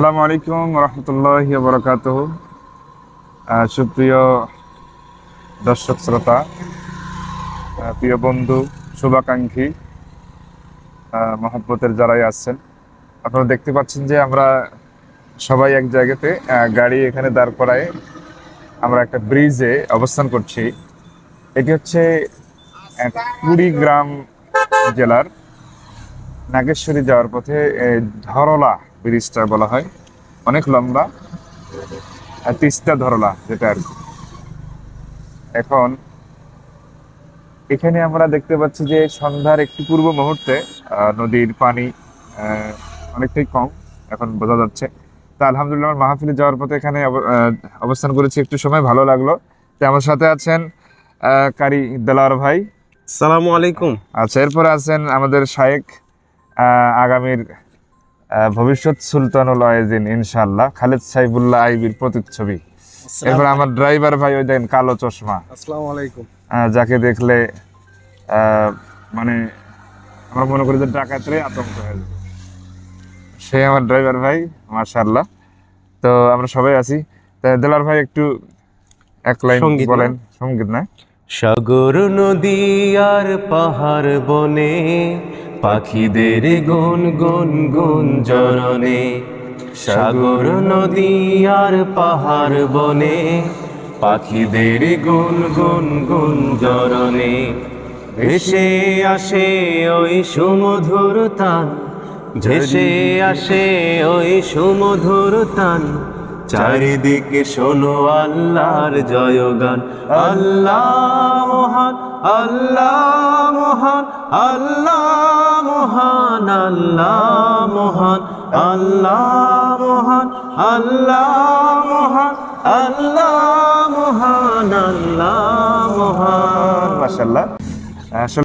আসসালামু আলাইকুম রহমতুল্লাহ বরকাত সুপ্রিয় দর্শক শ্রোতা প্রিয় বন্ধু, শুভাকাঙ্ক্ষী মহব্বতের যারাই আছেন, আপনারা দেখতে পাচ্ছেন যে আমরা সবাই এক জায়গাতে গাড়ি এখানে দাঁড় করায় আমরা একটা ব্রিজে অবস্থান করছি। এটি হচ্ছে কুড়িগ্রাম জেলার নাগেশ্বরী যাওয়ার পথে ধরলা ব্রিজটা বলা হয়। অনেক লম্বা। আর তিস্তা ধরলা যেটা আর কি। এখন এখানে আমরা দেখতে পাচ্ছি যে সন্ধ্যার একটু পূর্ব মুহূর্তে নদীর পানি অনেকটাই কম এখন বোঝা যাচ্ছে। তা আলহামদুলিল্লাহ আমার মাহফিলে যাওয়ার পথে এখানে অব- অবস্থান করেছি। একটু সময় ভালো লাগল। তো আমার সাথে আছেন আহ, কারি দেলাওয়ার ভাই। সালামু আলাইকুম। আচ্ছা এরপরে আছেন আমাদের শায়েক। আগামীর আহ, ভবিষ্যৎ সুলতানুল আয়েজিন ইনশাল্লাহ খালেদ সাইফুল্লাহ আইবির প্রতিচ্ছবি। এরপর আমার ড্রাইভার ভাই ওই দেখেন কালো চশমা। আসসালামু আলাইকুম। আহ, যাকে দেখলে আহ, মানে আমরা মনে করি যে ডাকাতরে আতঙ্ক হয়ে যাবে। সে আমার ড্রাইভার ভাই মার্শাল্লাহ তো আমরা সবাই আছি। তা দেলার ভাই একটু এক লাইন বলেন। সংগীত না? সাগর নদী আর পাহাড় বনে পাখিদের গুন গুন গুন জরনে সাগর, নদী আর পাহাড় বনে, পাখিদের গুন গুন গুন জরনে ভেসে আসে ওই সুমধুর তান ভেসে আসে ওই সুমধুর তান চারিদিকে শোনো আল্লাহর জয়গান। আল্লাহ মহান আল্লাহ মহান আল্লাহ মহান আল্লাহ মহান আল্লাহ মহান আল্লাহ মহান আল্লাহ মহান আল্লাহ মহান। আসলে